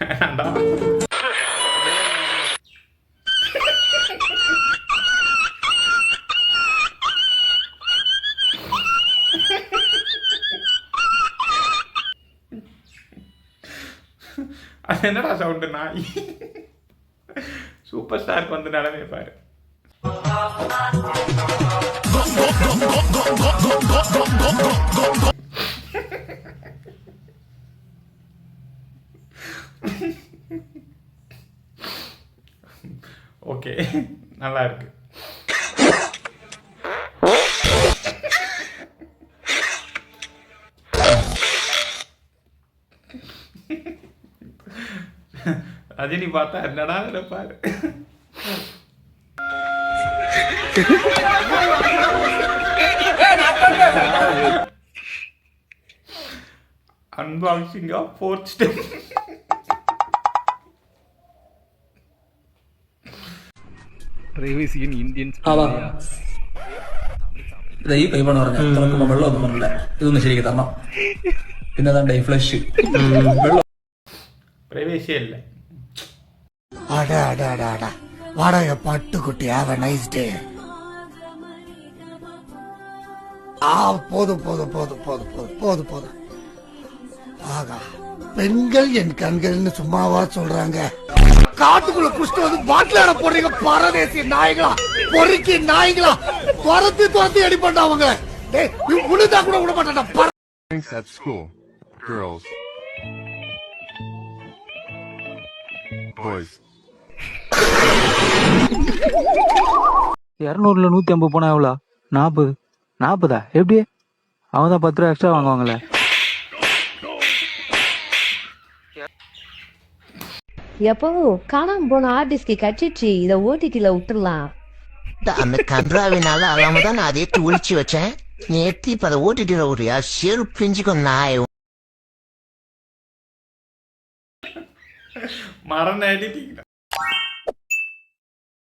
வேணாண்டா அது என்னடா சவுண்டு நாய் சூப்பர் ஸ்டாருக்கு வந்து நிலமையை பாரு ஓகே. நல்லா இருக்கு. ரஜினி பார்த்தா என்னடா நினைப்பாரு unboxing of fourth step പ്രൈവസിയൻ Indian ആവാ ഇത് ഈ പൈപ്പാണ് പറഞ്ഞത് തുറക്കുമ്പോ വെള്ളം ഒന്നും പറഞ്ഞില്ല ഇതൊന്ന് ശരിയാക്കി തരണം പിന്നെ അതാണ്ട് ഫ്ലഷ് വെള്ളം பிரைவேசியே இல்லை அட அட அட அட வாடா என் பட்டுக்குட்டி ஹாவ் அ நைஸ் டே ஆ போதும் போதும் போதும் போதும் போதும் போதும் போதும் ஆகா பெண்கள் என் கண்கள்னு சும்மாவா சொல்றாங்க காட்டுக்குள்ள குஷ்டு வந்து பாட்டிலாட போடுறீங்க. பரதேசி நாய்களா பொறுக்கி நாய்களா. துரத்தி துரத்தி அடி பண்ண அவங்க. டேய் நீ உழுதா கூட விட Drinks at school. Girls. Boys. இரநூறுல நூத்தி ஐம்பது போனா எவ்வளோ? நாற்பது. நாற்பதா? எப்படி அவங்க தான் பத்து ரூபா எக்ஸ்ட்ரா வாங்குவாங்களே. எப்போ? காணாம போன ஆர்டிஸ்ட்க்கு கச்சிச்சு இதை ஓடிடில விட்டுடலாம் அந்த கன்றாவினால அல்லாம தான் நான் அதே ஒழிச்சு வச்சேன். நீ எத்தி இப்ப அதை ஓட்டிட்டு விடுறியா செரு பிஞ்சுக்கும் நாய். மரண எடிட்டிங்